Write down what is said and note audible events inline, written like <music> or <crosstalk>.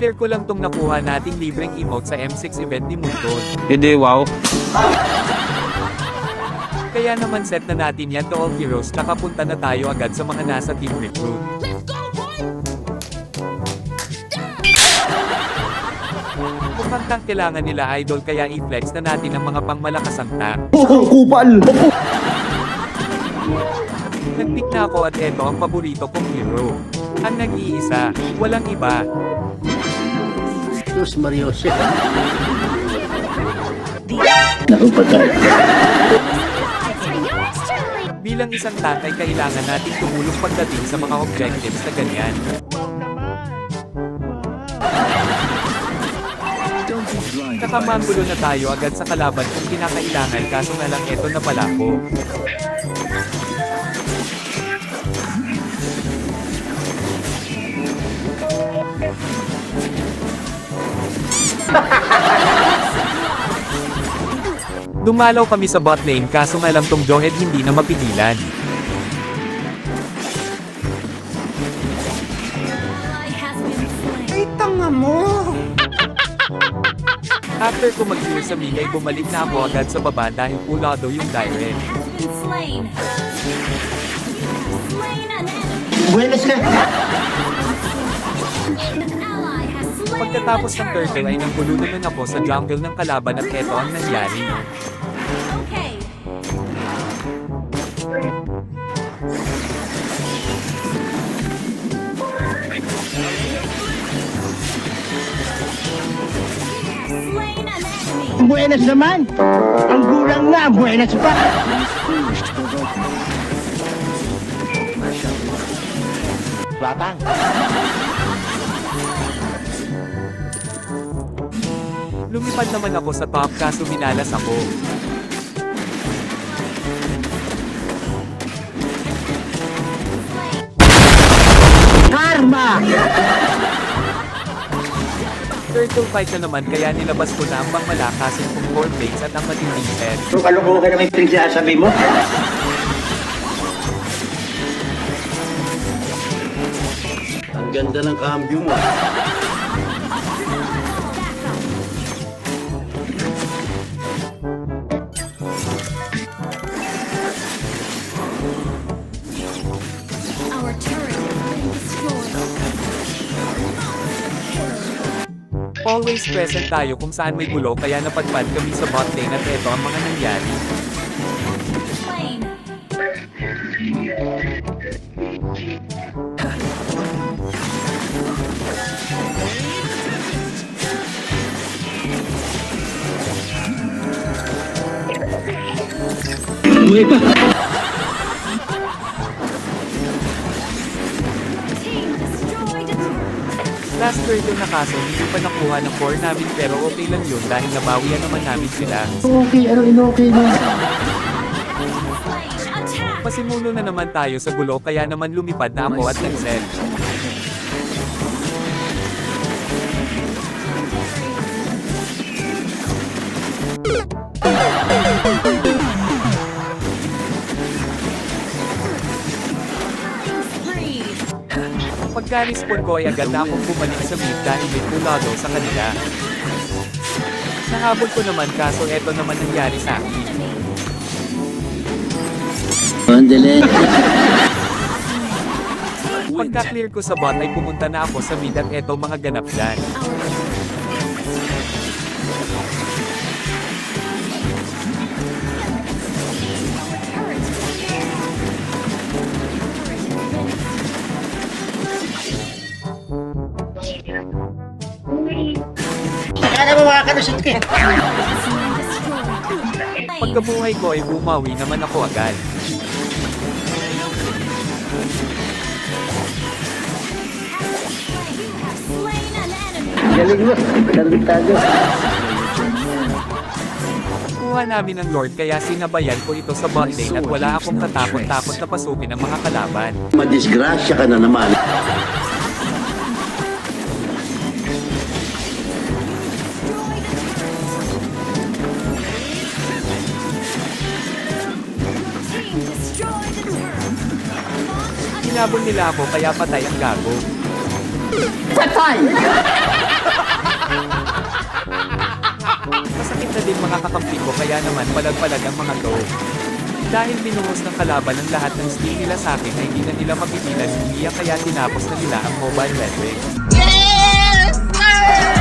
Share ko lang tong nakuha nating libreng emote sa M6 event ni Mundon. Hindi, wow. Kaya naman set na natin yan to all heroes tsaka punta na tayo agad sa mga nasa team recruit. Mukhang <laughs> tank kailangan nila idol kaya i-flex na natin ang mga pangmalakasang tank. Kupal! <laughs> Nagpick na ako at eto ang paborito kong hero. Ang nag-iisa, walang iba. Sus Mariose. Naku, patay. Bilang isang tank ay kailangan nating tumulong pagdating sa mga objectives na ganyan. Nakamangulo na tayo agad sa kalaban kung kinakailangan kaso nga lang eto na pala ko. Dumalaw kami sa bot lane kaso nga lang tong Johead hindi na mapigilan. Ay, tanga mo! After ko mag-clear sa mid ay bumalik na ako agad sa baba dahil pulado yung direct. Buenas! Pagkatapos ng turtle ay nanggulo naman ako sa jungle ng kalaban at eto ang nangyari. Buenas naman! Ang gulang na, buenas pa! Batang! Lumipad naman ako sa top kaso minalas ako. Karma! Turtle fight na naman kaya nilabas ko na ang pangmalakasin kong core plates at ang matinding head. Kung kalokohan ka naman yung pinagsasabi mo? Ang ganda ng cambio mo. Always present tayo kung saan may gulo kaya napadpad kami sa bot lane at eto ang mga nangyari. Slain. Team Last turtle na kaso hindi pa nakuha ng core namin pero okay lang yun dahil nabawian naman namin sila. Okay, ano in-okay. Attack. Pasimulo na naman tayo sa gulo kaya naman lumipad na ako at nag-set. Spree. Pagka-respawn ko ay agad na akong bumalik sa mid dahil may pulado sa kanila. Nahabol ko naman kaso eto naman nangyari sa akin. Mandali. Pagka-clear ko sa bot ay pumunta na ako sa mid at eto mga ganap dyan. Akala mo makakalusot ka. Pagkabuhay ko ay bumawi naman ako agad. Galing mo. Tarantado. Kuha namin ng Lord kaya sinabayan ko ito sa lane at wala akong katakot-takot na pasukin ang mga kalaban. Madisgrasya ka na naman. Hinabol nila ako kaya patay ang gago. Patay! Masakit na din mga kakampi ko kaya naman palag-palag ang mga to. Dahil binuhos ng kalaban ang lahat ng skill nila sa akin ay hindi na nila mapigilan umiyak kaya tinapos na nila ang mobile rhetoric. Yes! Sir!